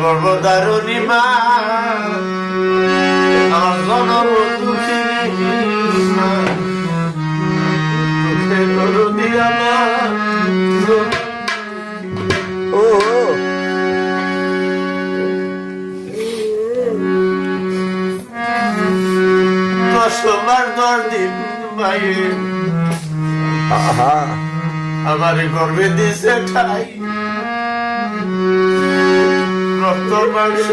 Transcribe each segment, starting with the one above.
গর্ভধারণী মা আমার জনম ও। দশ দিন বাইরে। আমার গর্বে দিছে ঠাই। রক্ত মাংস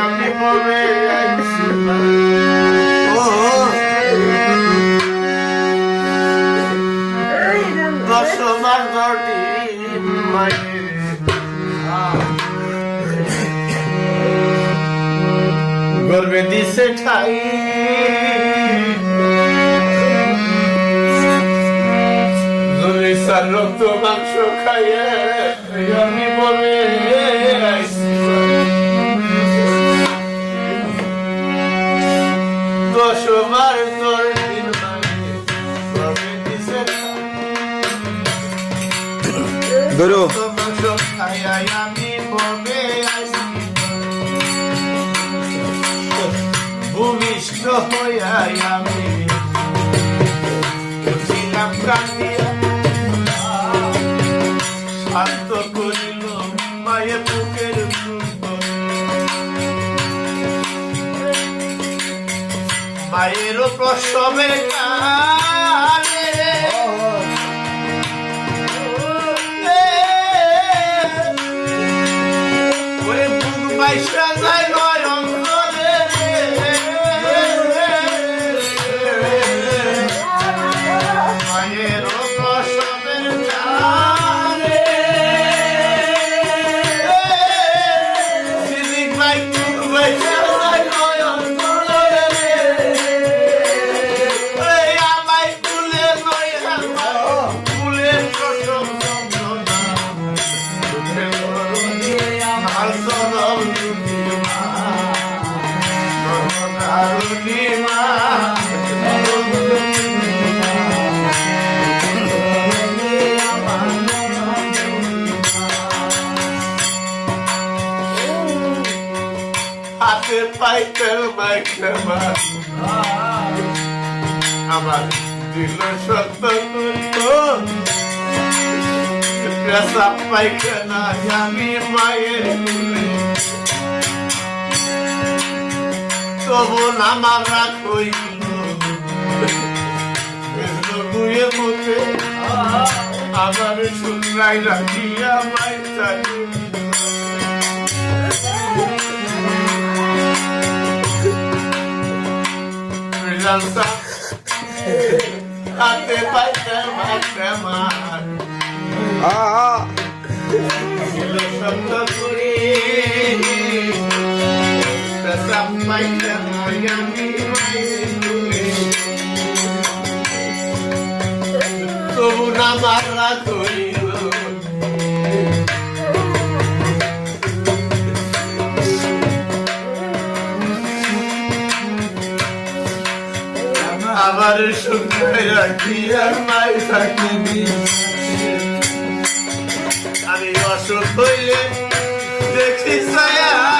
আমি মরে আইছি না। ও, দশ মাস দশ দিন বাইরে গর্বে দিছে ঠাই জলিসার রক্ত মাংস খাইয়ে আমি বলে গর্বে দিছে ধরো ভূমিষ্ঠ হইয়া আমি মায়ের প্রসবের কালে হাতে পাইতেল মাইকে আমার দিল সত্য পেশাব পাইখানা আমি মায়ের তবু আমার রাগ হইল গুয়ে মুখে আমার শুনলাই রাখিয়া মাই চালিয়ে মার। আহা পেশাব পাইতে মায়ামি মায়ের কুলে তবু না মারা করিল আবার শুনতে রাখিয়া মাই থাকিবি আমি অসুখ হইলে দেখি ছায়া।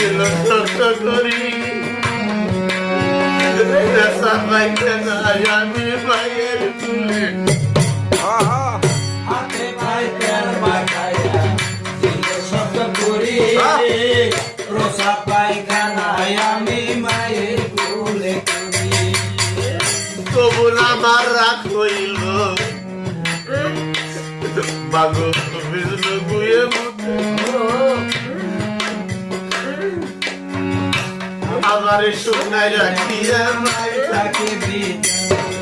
দিল ছোট করি আমি মায়ের কুলে আহা হাতে পায়ে তেল রোসা পায়খানায় আমি মায়ের কোলে আমার সোনায় রাখিয়া মায়ের তাকে বিদায়